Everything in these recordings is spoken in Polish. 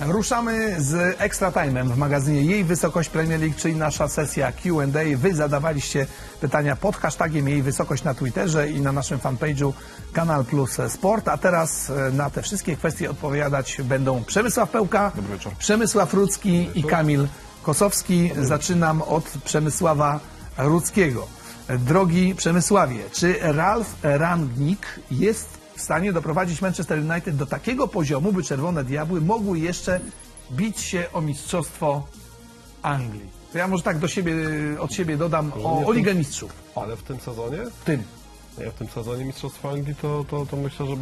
Ruszamy z Extra Time'em w magazynie Jej Wysokość Premier League, czyli nasza sesja Q&A. Wy zadawaliście pytania pod hashtagiem Jej Wysokość na Twitterze i na naszym fanpage'u Kanal Plus Sport. A teraz e, na te wszystkie kwestie odpowiadać będą Przemysław Pełka. Przemysław Rudzki i Kamil Kosowski. Zaczynam od Przemysława Rudzkiego. Drogi Przemysławie, czy Ralf Rangnick jest w stanie doprowadzić Manchester United do takiego poziomu, by Czerwone Diabły mogły jeszcze bić się o mistrzostwo Anglii? To ja może tak do siebie, od siebie dodam o, o Ligę Mistrzów. Ale w tym sezonie? w tym. Nie, w tym sezonie Mistrzostwa Anglii to, to, to myślę, że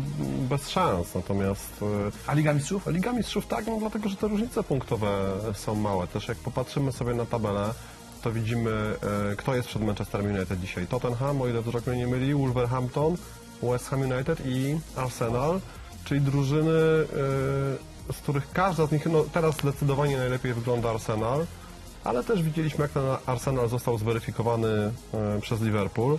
bez szans. Natomiast e, A Liga Mistrzów? Liga Mistrzów tak, no dlatego, że te różnice punktowe są małe. Też jak popatrzymy sobie na tabelę, to widzimy, e, kto jest przed Manchesterem United dzisiaj. Tottenham, o ile wzrok mnie nie myli, Wolverhampton, West Ham United i Arsenal, czyli drużyny, e, z których każda z nich, no teraz zdecydowanie najlepiej wygląda Arsenal, ale też widzieliśmy, jak ten Arsenal został zweryfikowany e, przez Liverpool.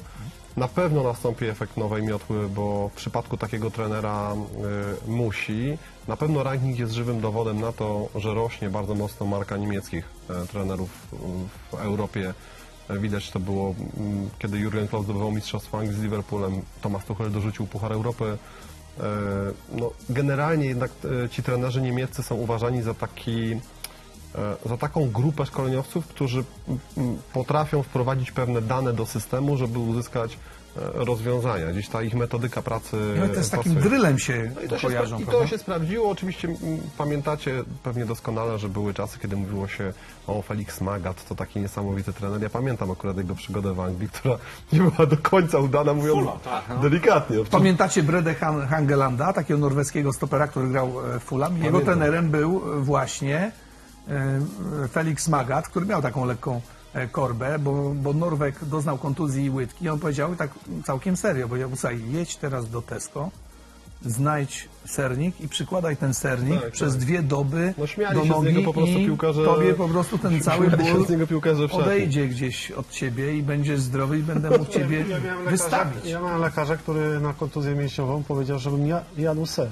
Na pewno nastąpi efekt nowej miotły, bo w przypadku takiego trenera e, musi. Na pewno ranking jest żywym dowodem na to, że rośnie bardzo mocno marka niemieckich trenerów w Europie. Widać to było, mm, kiedy Jurgen Klopp zdobywał Mistrzostwo Anglii z Liverpoolem, Thomas Tuchel dorzucił Puchar Europy. E, No, generalnie jednak e, ci trenerzy niemieccy są uważani za taki za taką grupę szkoleniowców, którzy potrafią wprowadzić pewne dane do systemu, żeby uzyskać e, rozwiązania. Gdzieś ta ich metodyka pracy No, to z takim drylem się No i to, się, kojarzą, spra- i to się sprawdziło. Oczywiście pamiętacie pewnie doskonale, że były czasy, kiedy mówiło się o Felix Magath, to taki niesamowity trener. Ja pamiętam akurat jego przygodę w Anglii, która nie była do końca udana, mówiąc Fulham, tak, no. delikatnie. Pamiętacie Bredę Han- Hangelanda, takiego norweskiego stopera, który grał e, w Fulham? Jego Pamiętam. trenerem był e, właśnie e, Felix Magath, który miał taką lekką e, korbę, bo, bo Norweg doznał kontuzji łydki i on powiedział tak całkiem serio, powiedział, słuchaj, jedź teraz do Tesco, znajdź sernik i przykładaj ten sernik Tak, przez tak. dwie doby No śmiali do się z nogi niego po prostu i piłkarze- tobie po prostu ten cały ból z niego piłkarze odejdzie gdzieś od ciebie i będziesz zdrowy i będę mógł ciebie Ja miałem lekarza, wystawić. ja miałem lekarza, który na kontuzję mięśniową powiedział, żebym ja, jadł ser.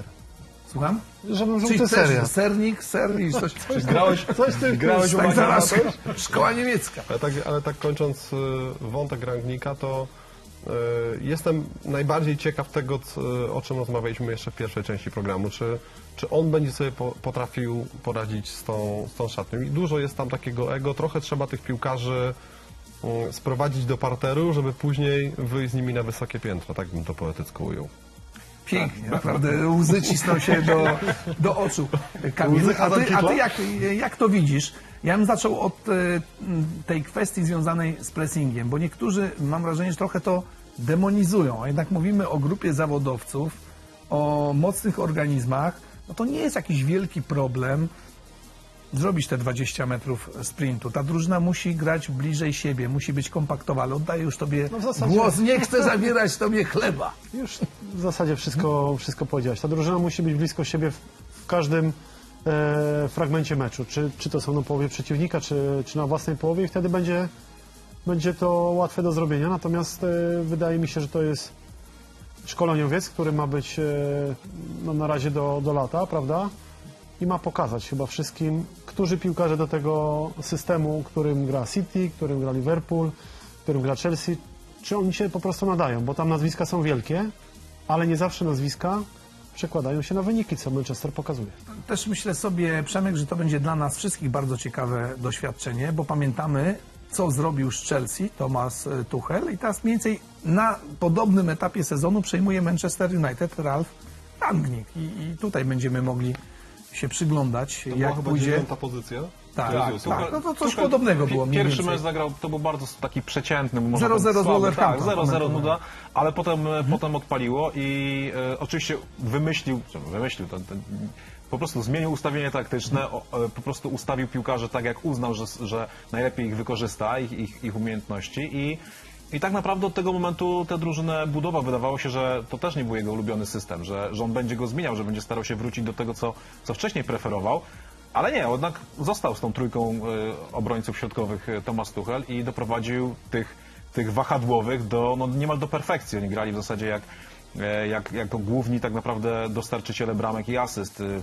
Słucham? Żebym Czyli żółty też seria. sernik, sernik, coś, coś Grałeś, Coś w tym grałeś tak zaraz, szkoła niemiecka. Ale tak, ale tak kończąc y, wątek Rangnika, to y, jestem najbardziej ciekaw tego, o czym rozmawialiśmy jeszcze w pierwszej części programu. Czy, czy on będzie sobie po, potrafił poradzić z tą, z tą szatnią? I dużo jest tam takiego ego, trochę trzeba tych piłkarzy y, sprowadzić do parteru, żeby później wyjść z nimi na wysokie piętro, tak bym to poetycko ujął. Pięknie, naprawdę łzy cisną się do, do oczu. Kamil, a ty, a ty jak, jak to widzisz? Ja bym zaczął od e, tej kwestii związanej z pressingiem, bo niektórzy, mam wrażenie, że trochę to demonizują, a jednak mówimy o grupie zawodowców, o mocnych organizmach, no to nie jest jakiś wielki problem zrobić te 20 metrów sprintu. Ta drużyna musi grać bliżej siebie, musi być kompaktowa, ale oddaję już tobie No zasadzie- głos, nie chcę zabierać tobie chleba. Już w zasadzie wszystko, wszystko powiedziałeś. Ta drużyna musi być blisko siebie w, w każdym e, fragmencie meczu. Czy, czy to są na połowie przeciwnika, czy, czy na własnej połowie i wtedy będzie, będzie to łatwe do zrobienia. Natomiast e, wydaje mi się, że to jest szkoleniowiec, który ma być e, no, na razie do, do lata, prawda? I ma pokazać chyba wszystkim, którzy piłkarze do tego systemu, którym gra City, którym gra Liverpool, którym gra Chelsea, czy oni się po prostu nadają, bo tam nazwiska są wielkie, ale nie zawsze nazwiska przekładają się na wyniki, co Manchester pokazuje. Też myślę sobie, Przemek, że to będzie dla nas wszystkich bardzo ciekawe doświadczenie, bo pamiętamy, co zrobił z Chelsea Thomas e, Tuchel i teraz mniej więcej na podobnym etapie sezonu przejmuje Manchester United Ralf Rangnick. I, i tutaj będziemy mogli się przyglądać, jak pójdzie. pozycja. Tak, Tak, tak, no to coś Tuchel podobnego było Pierwszy mecz zagrał, to był bardzo taki przeciętny, bo można 0-0 z powiedzieć słaby, Wolverhampton, Tak, 0-0 komentowałem. nuda, ale potem, e, potem odpaliło i e, oczywiście wymyślił, wymyślił, to, to, po prostu zmienił ustawienie taktyczne, e, po prostu ustawił piłkarzy tak, jak uznał, że, że najlepiej ich wykorzysta, ich, ich, ich umiejętności i i tak naprawdę od tego momentu tę drużynę budował. Wydawało się, że to też nie był jego ulubiony system, że, że on będzie go zmieniał, że będzie starał się wrócić do tego, co, co wcześniej preferował. Ale nie, jednak został z tą trójką y, obrońców środkowych y, Thomas Tuchel i doprowadził tych, tych wahadłowych do no, niemal do perfekcji. Oni grali w zasadzie jak, e, jak, jako główni tak naprawdę dostarczyciele bramek i asyst w,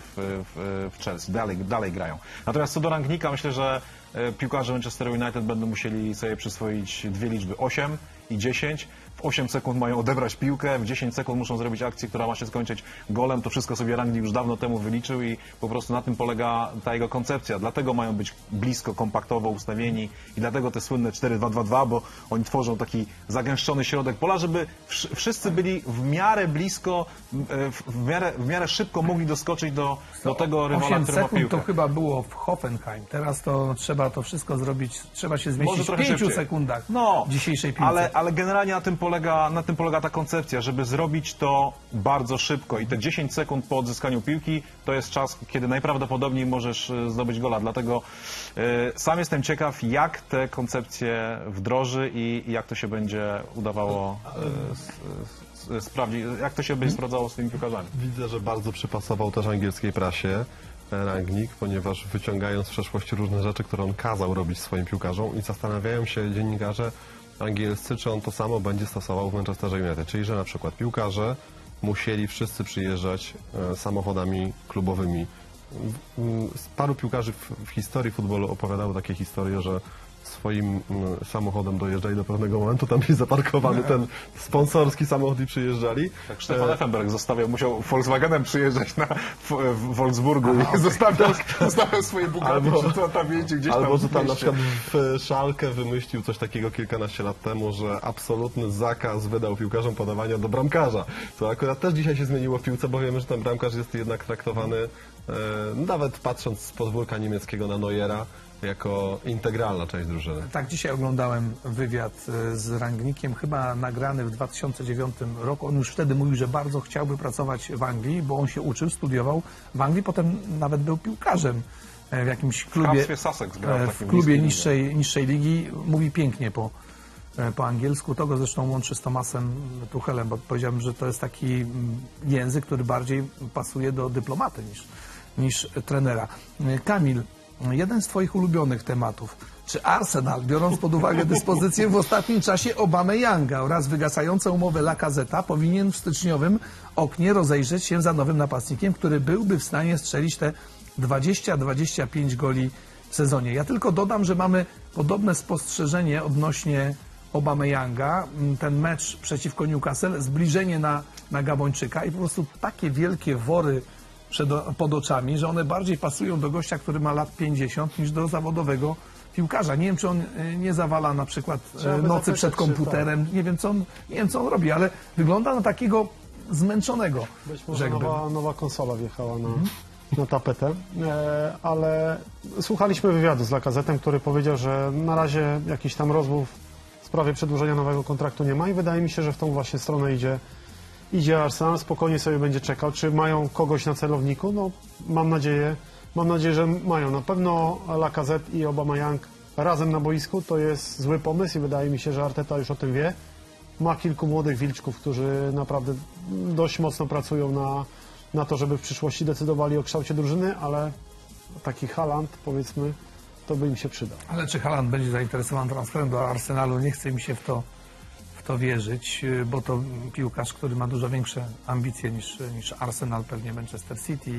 w, w Chelsea. Dalej, dalej grają. Natomiast co do rangnika, myślę, że e, piłkarze Manchester United będą musieli sobie przyswoić dwie liczby 8 i 10. W 8 sekund mają odebrać piłkę, w 10 sekund muszą zrobić akcję, która ma się skończyć golem. To wszystko sobie Rangnick już dawno temu wyliczył i po prostu na tym polega ta jego koncepcja. Dlatego mają być blisko, kompaktowo ustawieni i dlatego te słynne 4-2-2-2, bo oni tworzą taki zagęszczony środek pola, żeby wsz- wszyscy byli w miarę blisko, w, w, miarę, w miarę szybko mogli doskoczyć do, do tego rywala, 8 który ma piłkę. to chyba było w Hoffenheim. Teraz to trzeba to wszystko zrobić, trzeba się zmieścić w trochę 5 szybciej. sekundach no, w dzisiejszej piłce. Ale, ale generalnie na tym, polega, na tym polega ta koncepcja, żeby zrobić to bardzo szybko i te 10 sekund po odzyskaniu piłki to jest czas, kiedy najprawdopodobniej możesz e, zdobyć gola. Dlatego e, sam jestem ciekaw, jak te koncepcje wdroży i, jak to się będzie udawało e, sprawdzić, jak to się będzie sprawdzało z tymi piłkarzami. Widzę, że bardzo przypasował też angielskiej prasie Rangnick, ponieważ wyciągając z przeszłości różne rzeczy, które on kazał robić swoim piłkarzom i zastanawiają się dziennikarze angielscy, czy on to samo będzie stosował w Manchesterze United. Czyli, że na przykład piłkarze musieli wszyscy przyjeżdżać e, samochodami klubowymi. Paru piłkarzy w, w historii futbolu opowiadało takie historie, że swoim mm, samochodem dojeżdżali do pewnego momentu, tam jest zaparkowany ten sponsorski samochód i przyjeżdżali. Tak Stefan Effenberg zostawiał, musiał Volkswagenem przyjeżdżać na, w, Wolfsburgu i zostawiał, zostawiał swoje Bugatti Albo- przy latawięciu gdzieś tam Albo że tam na przykład w Szalkę wymyślił coś takiego kilkanaście lat temu, że absolutny zakaz wydał piłkarzom podawania do bramkarza. Co akurat też dzisiaj się zmieniło w piłce, bo wiemy, że ten bramkarz jest jednak traktowany, e, nawet patrząc z podwórka niemieckiego na Neuera, jako integralna część drużyny. Tak, dzisiaj oglądałem wywiad e, z Rangnikiem, chyba nagrany w 2009 roku. On już wtedy mówił, że bardzo chciałby pracować w Anglii, bo on się uczył, studiował w Anglii, potem nawet był piłkarzem e, w jakimś klubie, w e, takim w klubie niższej, niższej ligi. Mówi pięknie po, po angielsku. To go zresztą łączy z Tomasem Tuchelem, bo powiedziałbym, że to jest taki mm, język, który bardziej pasuje do dyplomaty niż, niż trenera. Kamil, jeden z Twoich ulubionych tematów. Czy Arsenal, biorąc pod uwagę dyspozycję w ostatnim czasie Obamy Younga oraz wygasającą umowę Lacazeta, powinien w styczniowym oknie rozejrzeć się za nowym napastnikiem, który byłby w stanie strzelić te 20-25 goli w sezonie. Ja tylko dodam, że mamy podobne spostrzeżenie odnośnie Obamy Younga. Ten mecz przeciwko Newcastle, zbliżenie na, na Gabończyka i po prostu takie wielkie wory przed, pod oczami, że one bardziej pasują do gościa, który ma lat 50 niż do zawodowego piłkarza. Nie wiem, czy on y, nie zawala na przykład Trzeba y, by nocy przed komputerem. Nie wiem, co on, nie wiem, co on robi, ale wygląda na takiego zmęczonego, Być może nowa, nowa konsola wjechała na, na tapetę, e, ale słuchaliśmy wywiadu z Lakazetem, który powiedział, że na razie jakichś tam rozmów w sprawie przedłużenia nowego kontraktu nie ma i wydaje mi się, że w tą właśnie stronę idzie, idzie Arsenal, spokojnie sobie będzie czekał. Czy mają kogoś na celowniku? No mam nadzieję, mam nadzieję, że mają. Na pewno Lakazet i Obama Young razem na boisku to jest zły pomysł i wydaje mi się, że Arteta już o tym wie ma kilku młodych wilczków, którzy naprawdę dość mocno pracują na, na to, żeby w przyszłości decydowali o kształcie drużyny, ale taki Haland, powiedzmy, to by im się przydał. Ale czy Haaland będzie zainteresowany transferem do Arsenalu? Nie chce mi się w to, to wierzyć, y, bo to piłkarz, który ma dużo większe ambicje niż, niż Arsenal, pewnie Manchester City,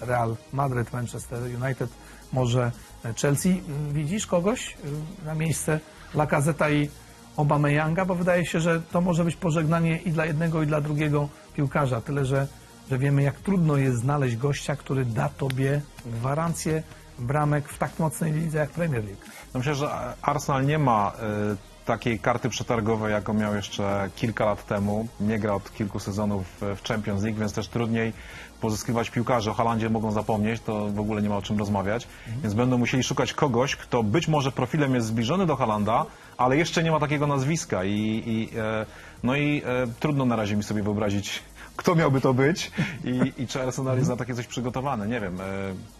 Real Madrid, Manchester United, może Chelsea. Widzisz kogoś y, na miejsce Lacazeta i Obameyanga? Bo wydaje się, że to może być pożegnanie i dla jednego, i dla drugiego piłkarza. Tyle, że, że wiemy, jak trudno jest znaleźć gościa, który da tobie gwarancję bramek w tak mocnej lidze jak Premier League. No myślę, że Arsenal nie ma y, takiej karty przetargowej, jaką miał jeszcze kilka lat temu. Nie gra od kilku sezonów w Champions League, więc też trudniej pozyskiwać piłkarzy. O Halandzie mogą zapomnieć, to w ogóle nie ma o czym rozmawiać. Więc będą musieli szukać kogoś, kto być może profilem jest zbliżony do Halanda, ale jeszcze nie ma takiego nazwiska. I, i, e, no i e, trudno na razie mi sobie wyobrazić, kto miałby to być i, i czy Arsenal jest na takie coś przygotowany. Nie wiem, e,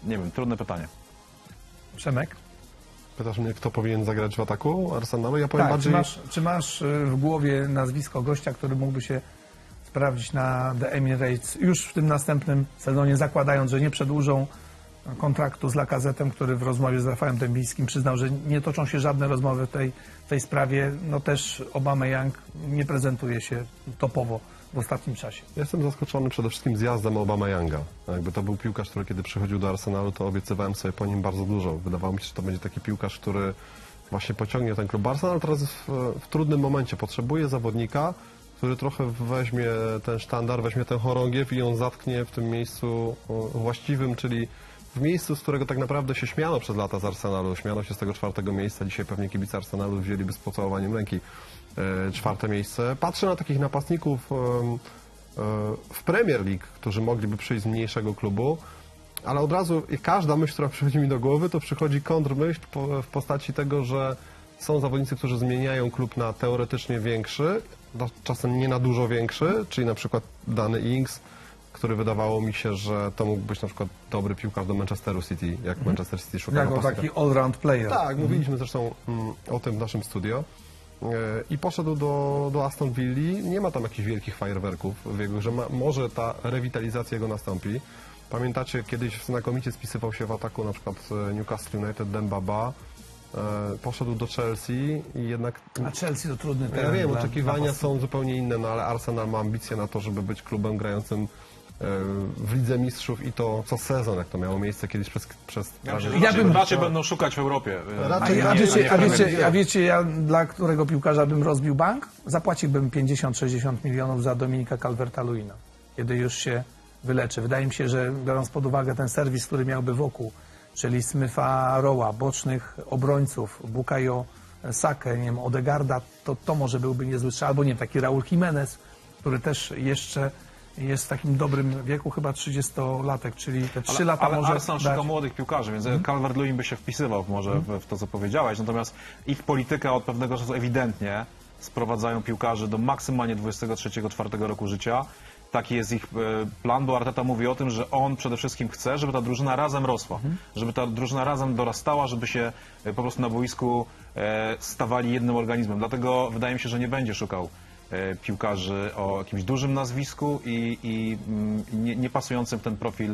nie wiem, trudne pytanie. Przemek? Pytasz mnie, kto powinien zagrać w ataku Arsenalu? Ja powiem Tak, czy bardziej... masz, czy masz y, w głowie nazwisko gościa, który mógłby się sprawdzić na The Emirates już w tym następnym sezonie, zakładając, że nie przedłużą kontraktu z Lakazetem, który w rozmowie z Rafałem Dębińskim przyznał, że nie toczą się żadne rozmowy w tej, w tej sprawie. No też Obama Young nie prezentuje się topowo w ostatnim czasie. Jestem zaskoczony przede wszystkim zjazdem Obama Younga. Jakby to był piłkarz, który kiedy przychodził do Arsenalu, to obiecywałem sobie po nim bardzo dużo. Wydawało mi się, że to będzie taki piłkarz, który właśnie pociągnie ten klub. Arsenal teraz w, w trudnym momencie. Potrzebuje zawodnika, który trochę weźmie ten sztandar, weźmie ten chorągiew i ją zatknie w tym miejscu właściwym, czyli w miejscu, z którego tak naprawdę się śmiano przez lata z Arsenalu. Śmiano się z tego czwartego miejsca. Dzisiaj pewnie kibice Arsenalu wzięliby z pocałowaniem ręki czwarte miejsce. Patrzę na takich napastników e, w Premier League, którzy mogliby przyjść z mniejszego klubu, ale od razu każda myśl, która przychodzi mi do głowy, to przychodzi kontrmyśl w postaci tego, że są zawodnicy, którzy zmieniają klub na teoretycznie większy, czasem nie na dużo większy, czyli na przykład dany Ings, który wydawało mi się, że to mógł być na przykład dobry piłkarz do Manchesteru City, jak Manchester City szuka Jako taki all-round player. Tak, mówiliśmy zresztą mm, o tym w naszym studio. E, I poszedł do, do Aston Villa. Nie ma tam jakichś wielkich fajerwerków w jego grze. Ma, może ta rewitalizacja jego nastąpi. Pamiętacie, kiedyś znakomicie spisywał się w ataku na przykład e, Newcastle United, Dembaba. E, Poszedł do Chelsea i jednak A Chelsea to trudny ja teren wiem, dla- oczekiwania są zupełnie inne, no ale Arsenal ma ambicje na to, żeby być klubem grającym w Lidze Mistrzów i to co sezon, jak to miało miejsce kiedyś przez, przez Ja, myślę, prawie- że Ja raczej, bym- raczej będą szukać w Europie. e, Raczej- A, a, nie- nie wiecie, w a, Premier wiecie, League. a wiecie, ja dla którego piłkarza bym rozbił bank? Zapłaciłbym 50-60 milionów za Dominika Calverta-Luina, kiedy już się wyleczy. Wydaje mi się, że biorąc pod uwagę ten serwis, który miałby wokół, czyli Smyfa Roa, bocznych obrońców, Bukayo Sakę, nie wiem, Odegarda, to, to może byłby niezły strzał. Albo nie wiem, taki Raul Jimenez, który też jeszcze jest w takim dobrym wieku, chyba 30-latek, czyli te 3 Ale, lata ale może Arsenal dać. szuka młodych piłkarzy, więc Mhm. Calvert-Lewin by się wpisywał może w, w to, co powiedziałeś. Natomiast ich polityka od pewnego czasu ewidentnie sprowadzają piłkarzy do maksymalnie 23-4 roku życia. Taki jest ich e, plan, bo Arteta mówi o tym, że on przede wszystkim chce, żeby ta drużyna razem rosła, Mhm. żeby ta drużyna razem dorastała, żeby się e, po prostu na boisku e, stawali jednym organizmem. Dlatego wydaje mi się, że nie będzie szukał piłkarzy o jakimś dużym nazwisku i, i mm, nie, nie pasującym ten profil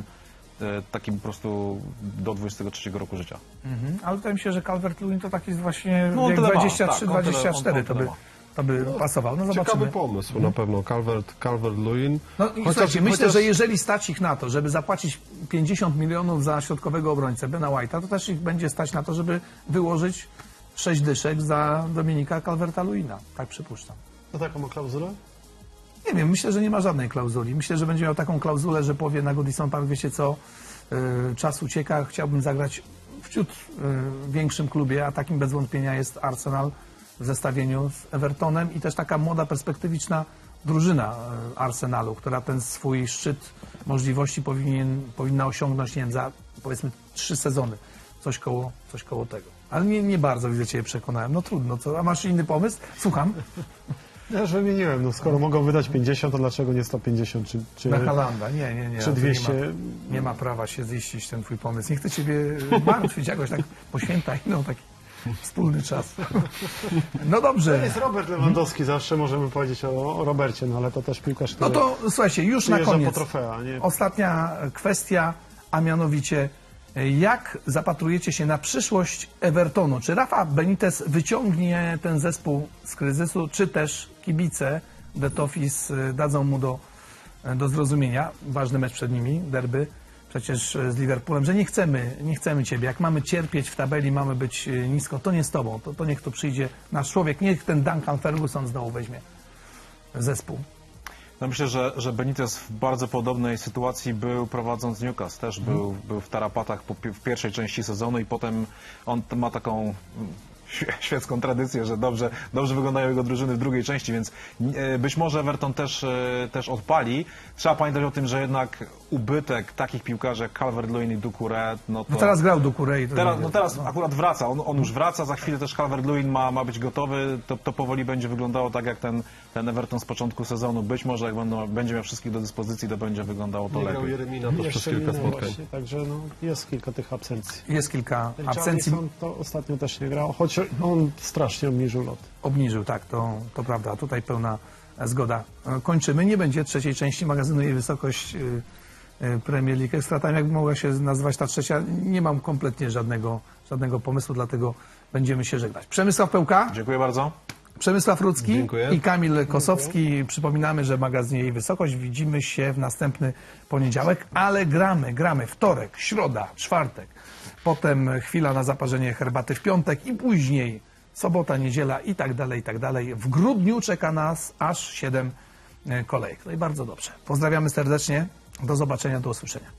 e, takim po prostu do 23 roku życia. Mhm. Ale wydaje mi się, że Calvert-Lewin to taki jest właśnie No, on wiek tyle ma, 23-24, tak, to, by, to by pasował. No Ciekawy zobaczymy. pomysł na pewno, Calvert, Calvert-Lewin. No i Chociaż- słuchajcie, myślę, chociaż- że jeżeli stać ich na to, żeby zapłacić 50 milionów za środkowego obrońcę Bena White'a, to też ich będzie stać na to, żeby wyłożyć 6 dyszek za Dominika Calverta-Lewina. Tak przypuszczam. To taką ma klauzulę? Nie wiem, myślę, że nie ma żadnej klauzuli. Myślę, że będzie miał taką klauzulę, że powie na Goodison Park, wiecie co, yy, czas ucieka, chciałbym zagrać w ciut yy, większym klubie, a takim bez wątpienia jest Arsenal w zestawieniu z Evertonem i też taka młoda, perspektywiczna drużyna yy, Arsenalu, która ten swój szczyt możliwości powinien, powinna osiągnąć, nie wiem, za powiedzmy trzy sezony. Coś koło, coś koło tego. Ale nie, nie bardzo widzę Cię przekonałem. No trudno, co? A masz inny pomysł? Słucham. Ja już wymieniłem, no skoro mogą wydać 50, to dlaczego nie 150 czy, czy, Na Halanda, nie, nie, nie. czy to 200? Nie ma, nie ma prawa się ziścić ten twój pomysł. Nie chcę ciebie martwić jakoś tak po świętach, no taki wspólny czas. No dobrze. Jest Robert Lewandowski, zawsze możemy powiedzieć o, o Robercie, no ale to też piłkarz, No który to słuchajcie, już na przyjeżdża po koniec. trofea, nie? Ostatnia kwestia, a mianowicie jak zapatrujecie się na przyszłość Evertonu? Czy Rafa Benitez wyciągnie ten zespół z kryzysu, czy też kibice Detofis y, dadzą mu do, do zrozumienia, ważny mecz przed nimi, derby, przecież y, z Liverpoolem, że nie chcemy, nie chcemy Ciebie. Jak mamy cierpieć w tabeli, mamy być y, nisko, to nie z Tobą, to, to niech tu przyjdzie nasz człowiek, niech ten Duncan Ferguson znowu weźmie zespół. No myślę, że, że Benitez w bardzo podobnej sytuacji był prowadząc Newcastle. Też był, był w tarapatach po, w pierwszej części sezonu i potem on ma taką świecką tradycję, że dobrze, dobrze wyglądają jego drużyny w drugiej części, więc e, być może Everton też, e, też odpali. Trzeba pamiętać o tym, że jednak ubytek takich piłkarzy jak Calvert-Lewin i Doucouré, no to... No teraz grał Kurei. to Teraz, no teraz akurat wraca, on, on już wraca, za chwilę też Calvert-Lewin ma, ma być gotowy, to, to powoli będzie wyglądało tak jak ten, ten Everton z początku sezonu. Być może jak będą, będzie miał wszystkich do dyspozycji, to będzie wyglądało to Nie lepiej. Jeremina też przez Jeszcze kilka spotkań. właśnie, także no, jest kilka tych absencji. Jest kilka Ten absencji. Charlison to ostatnio też nie grał, choć on strasznie obniżył lot. Obniżył, tak, to, to prawda. Tutaj pełna zgoda. E, Kończymy. Nie będzie trzeciej części magazynu Jej Wysokość y, y, Premier League Extra Time. Jakby mogła się nazywać ta trzecia, nie mam kompletnie żadnego, żadnego pomysłu, dlatego będziemy się żegnać. Przemysław Pełka, Dziękuję bardzo. Przemysław Rudzki Dziękuję. i Kamil Kosowski. Przypominamy, że magazyn Jej Wysokość. Widzimy się w następny poniedziałek, ale gramy, gramy wtorek, środa, czwartek. Potem chwila na zaparzenie herbaty w piątek i później sobota, niedziela i tak dalej, i tak dalej. W grudniu czeka nas aż 7 kolejek. No i bardzo dobrze. Pozdrawiamy serdecznie. Do zobaczenia, do usłyszenia.